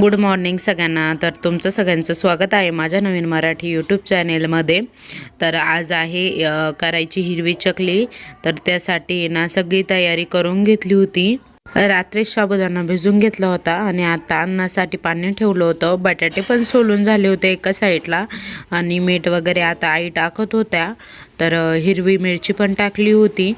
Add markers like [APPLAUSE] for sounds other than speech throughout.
Good morning सगळ्यांना. तर तुमचं सगळ्यांचं स्वागत आहे माझ्या नवीन मराठी यूट्यूब चॅनेलमध्ये तर आज आहे करायची हिरवी चकली. तर त्यासाठी ना सगळी तयारी करून घेतली होती. रात्री साबुदाणा भिजून घेतला होता आणि आता अन्नासाठी पाणी ठेवलं होतं. बटाटे पण सोलून झाले होते एका साईडला आणि मीठ वगैरे आता आई टाकत होत्या. तर हिरवी मिरची पण टाकली होती.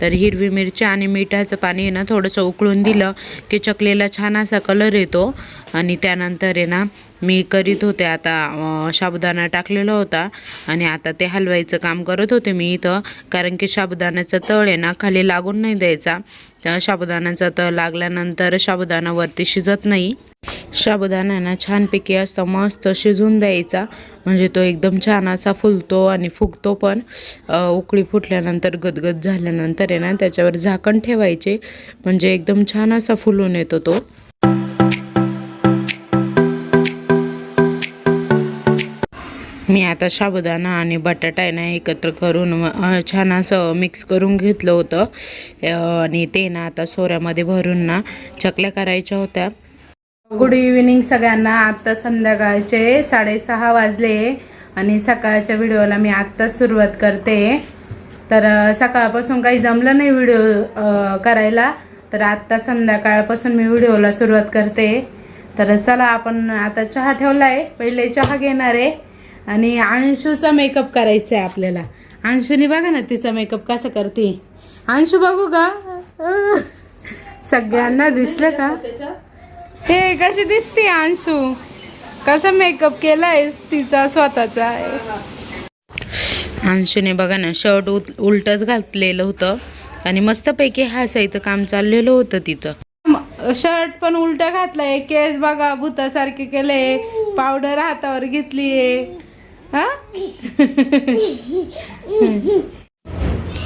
तर हिरवी मिरची आणि मिठाचं पाणी आहे ना थोडंसं उकळून दिलं की चकलीला छान असा कलर येतो. आणि त्यानंतर आहे ना मी करीत होते आता साबुदाणा टाकलेला होता. आणि आता ते हलवायचं काम करत होते मी इथं कारण की साबुदाण्याचा तळ आहे ना खाली लागून नाही द्यायचा. त्या साबुदाण्याचा तळ लागल्यानंतर साबुदाणा वरती शिजत नाही. साबुदाणा ना छानपैकी असं मस्त शिजून द्यायचा. म्हणजे तो एकदम छान असा फुलतो आणि फुगतो पण उकळी फुटल्यानंतर गदगद झाल्यानंतर आहे ना त्याच्यावर झाकण ठेवायचे. म्हणजे एकदम छान असा फुलून येतो तो. मी आता साबुदाणा आणि बटाटा आहे ना एकत्र करून छान असं मिक्स करून घेतलं होतं. आणि ते ना आता सोऱ्यामध्ये भरून ना चकल्या करायच्या होत्या. गुड इव्हिनिंग सगळ्यांना. आत्ता संध्याकाळचे साडेसहा वाजले आणि सकाळच्या व्हिडिओला मी आत्ताच सुरुवात करते. तर सकाळपासून काही जमलं नाही व्हिडिओ करायला. तर आत्ता संध्याकाळपासून मी व्हिडिओला सुरुवात करते. तर चला आपण आता चहा ठेवला आहे पहिले चहा घेणार आहे. आणि अंशूचा मेकअप करायचा आहे आपल्याला. अंशूने बघा ना तिचा मेकअप कसा करते. अंशू बघू का? सगळ्यांना दिसलं का? हे कशी दिसते अंशू? कसा मेकअप केलाय तिचा स्वतःचा? अंशूने बघा ना शर्ट उल उलटच घातलेलं होतं आणि मस्तपैकी हसायचं काम चाललेलं होतं तिचं. शर्ट पण उलट घातलाय केस बघा भूतासारखे केले पावडर हातावर घेतलीये. हा? [LAUGHS]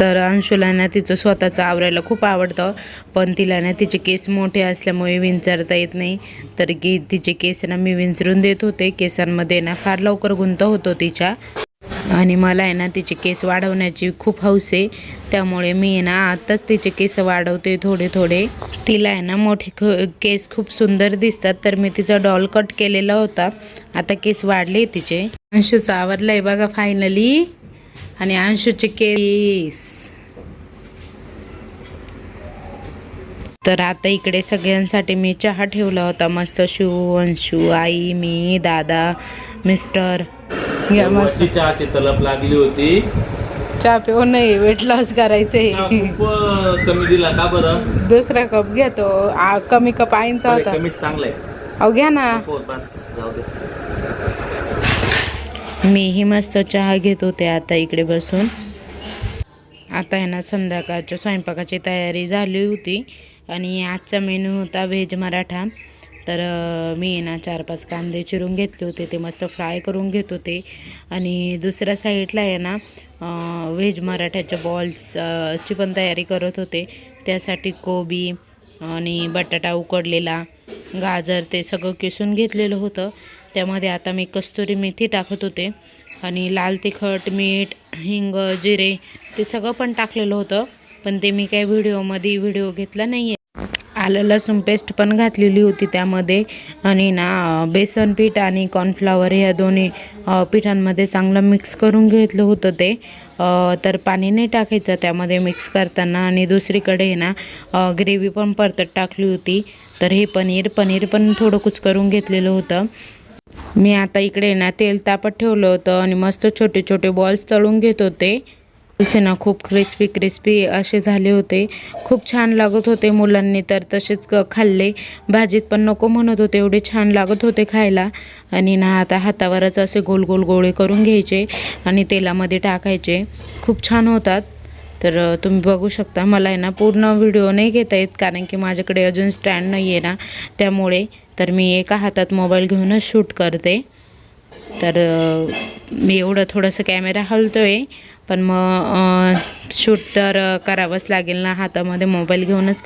तर अंशूला ना तिचं स्वतःचं आवरायला खूप आवडतं. पण तिला ना तिचे केस मोठे असल्यामुळे विंचरता येत नाही. तर की तिचे केस ना मी विंचरून देत होते. केसांमध्ये ना फार लवकर गुंत होतो तिच्या. आणि मला आहे ना तिचे केस वाढवण्याची खूप हौस आहे. त्यामुळे मी आहे ना आत्ताच तिचे केस वाढवते थोडे थोडे. तिला आहे ना मोठे ख केस खूप सुंदर दिसतात. तर मी तिचा डॉल कट केलेला होता. आता केस वाढले तिचे. अंशूचा आवरलं आहे बघा फायनली आणि अंशूचे केस. तर आता इकडे सगळ्यांसाठी मी चहा ठेवला होता. मस्त शिव अंशू आई मी दादा मिस्टर. चहाची तलप लागली होती. चहा पिऊन नाही वेट लॉस अं, कमी दिला का बरं? दुसरा कप घेतो कमी कप आईंचा होता. चांगला आहे अहो घ्या ना. बस जाऊ दे. मीही मस्त चहा घेत होते आता इकडे बसून. आता आहे ना संध्याकाळच्या स्वयंपाकाची तयारी झाली होती आणि आजचा मेनू होता व्हेज मराठा. तर मी ना चार पाच कांदे चिरून घेतले होते ते मस्त फ्राय करून घेत होते. आणि दुसऱ्या साईडला आहे ना व्हेज मराठ्याच्या बॉल्स ची पण तयारी करत होते. त्यासाठी कोबी आणि बटाटा उकडलेला गाजर ते सगळं किसून घेतलेलं होतं. त्यामध्ये आता मी कस्तुरी मेथी टाकत होते आणि लाल तिखट मीठ हिंग जिरे ते सगळं पण टाकलेलं होतं पण ते मी काही व्हिडिओमध्ये व्हिडिओ घेतला नाही आहे आलं लसूण पेस्ट पण घातलेली होती त्यामध्ये आणि ना बेसन पीठ आणि कॉर्नफ्लॉवर ह्या दोन्ही पिठांमध्ये चांगलं मिक्स करून घेतलं होतं ते. तर पाणी नाही टाकायचं त्यामध्ये मिक्स करताना आणि दुसरीकडे आहे ना ग्रेव्ही पण परतत टाकली होती. तर हे पनीर पनीर पण थोडं कुछ करून घेतलेलं होतं. मी आता इकडे ना तेल तापत ठेवलं होतं आणि मस्त छोटे छोटे बॉल्स तळून घेत होते. असे ना खूप क्रिस्पी क्रिस्पी असे झाले होते. खूप छान लागत होते मुलांनी तर तसेच क- खाल्ले. भाजीत पण नको म्हणत होते एवढे छान लागत होते खायला. आणि ना आता हातावरच असे गोल गोल गोळे करून घ्यायचे आणि तेलामध्ये टाकायचे. खूप छान होतात. तर तुम्ही बघू शकता मला आहे ना पूर्ण व्हिडिओ नाही घेता येत कारण की माझ्याकडे अजून स्टँड नाही आहे ना त्यामुळे. तर मी एका हातात मोबाईल घेऊनच शूट करते. तर मी एवढं थोडंसं कॅमेरा हलतो आहे पण मग शूट तर करावंच लागेल ना हातामध्ये मोबाईल घेऊनच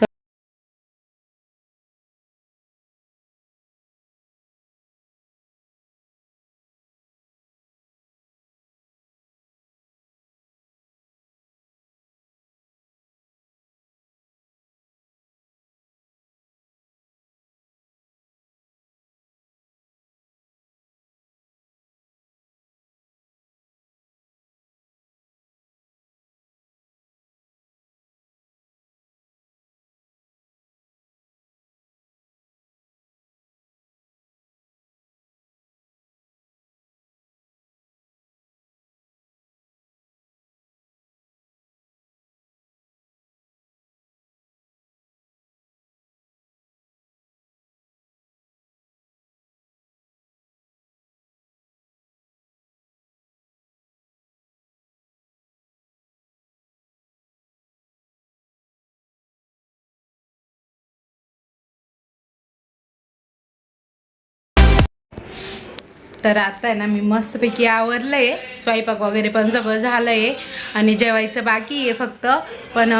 तर आता आहे ना मी मस्तपैकी आवरलंय. स्वयंपाक वगैरे पण सगळं झालंय. आणि जेवायचं बाकी आहे फक्त. पण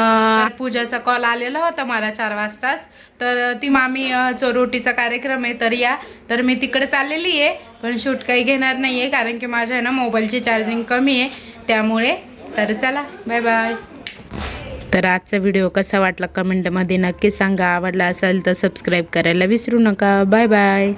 पूजाचा कॉल आलेला होता मला चार वाजताच. तर ती मामी चोरोटीचा कार्यक्रम आहे तर या. तर मी तिकडे चाललेली आहे. पण शूट काही घेणार नाही आहे कारण की माझ्या आहे ना मोबाईलची चार्जिंग कमी आहे. त्यामुळे तर चला बाय बाय तर आजचा व्हिडिओ कसा वाटला कमेंटमध्ये नक्की सांगा. आवडला असेल तर सबस्क्राईब करायला विसरू नका. Bye bye